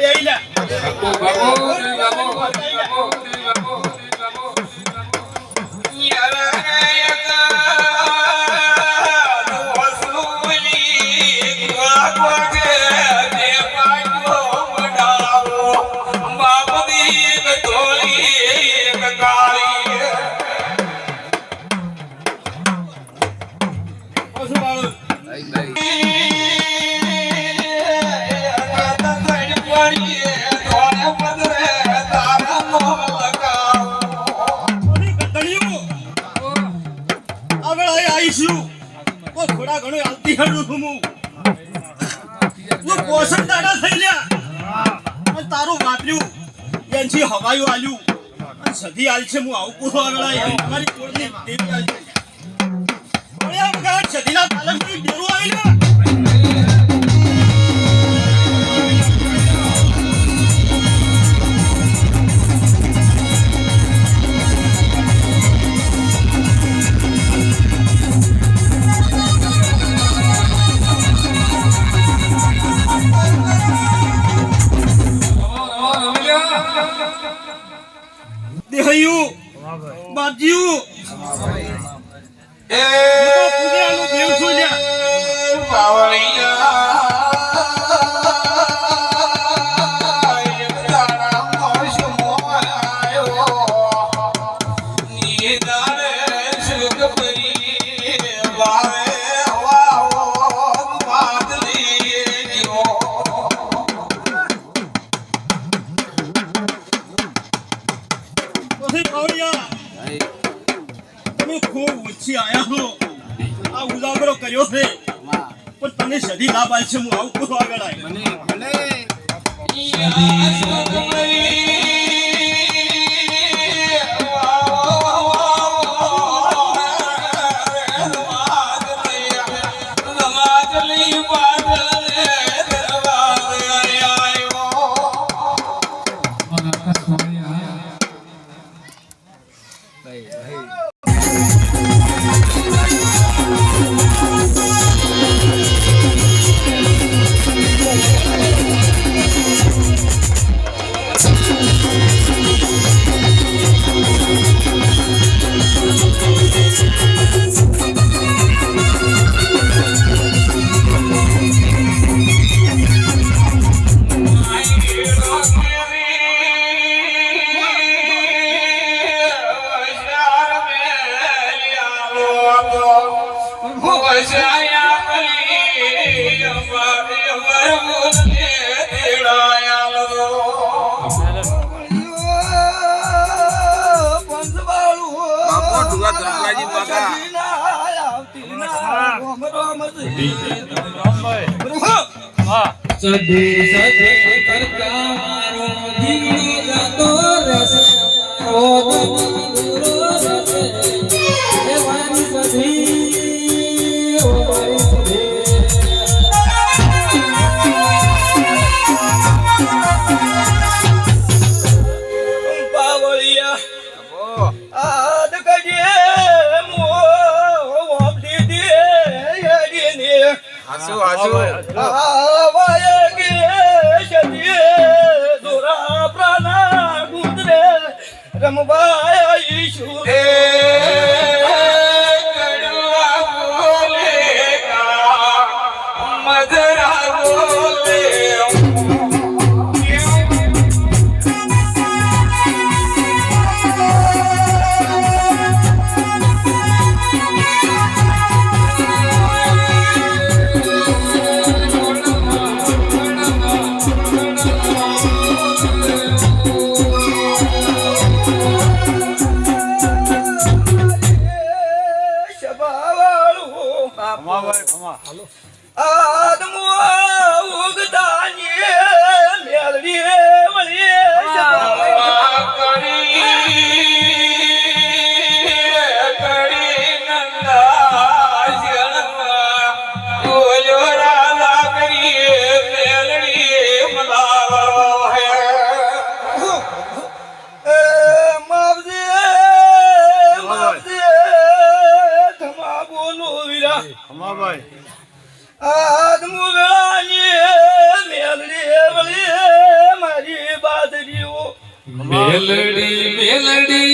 सुठे डालो बाब આગળ આવી. તો પોષણ દાડા થઈ લ્યા. અને તારું વાપર્યું. એનથી હવાયું આલ્યું. અને સધી છે હું આવું પૂરો આગળ આઈ. મારી કોળની દેવી આલ છે. સધીના પાલનપુર ડેરું આવી દેહયું બાજ્યું તો પૂજાનું દેવ છું લ્યા. સધી લાભ આલશે હું આવું બાબા ધરમલાલજી બાબા સદે સદે કરતા મારો દીકરો જાતો રસ ઓ Ramubaya Yishu. Hey. આદમો ઉગતા ને મેળવી મેલડી મેલડી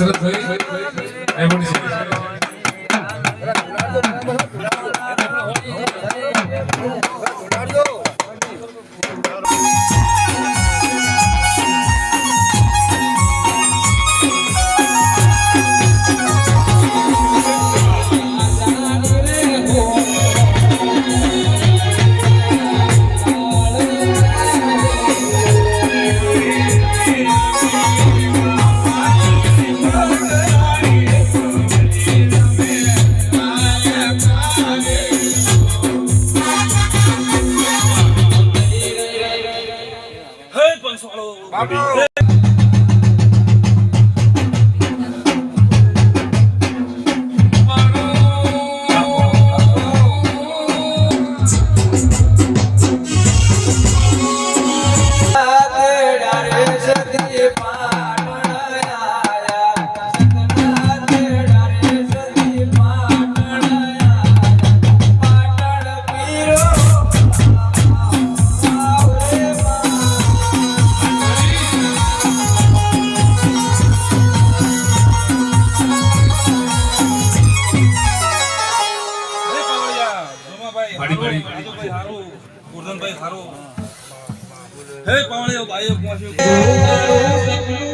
कसरत हुई एवं મારો. હે પાવળિયો ભાઈઓ પહોંચ્યો.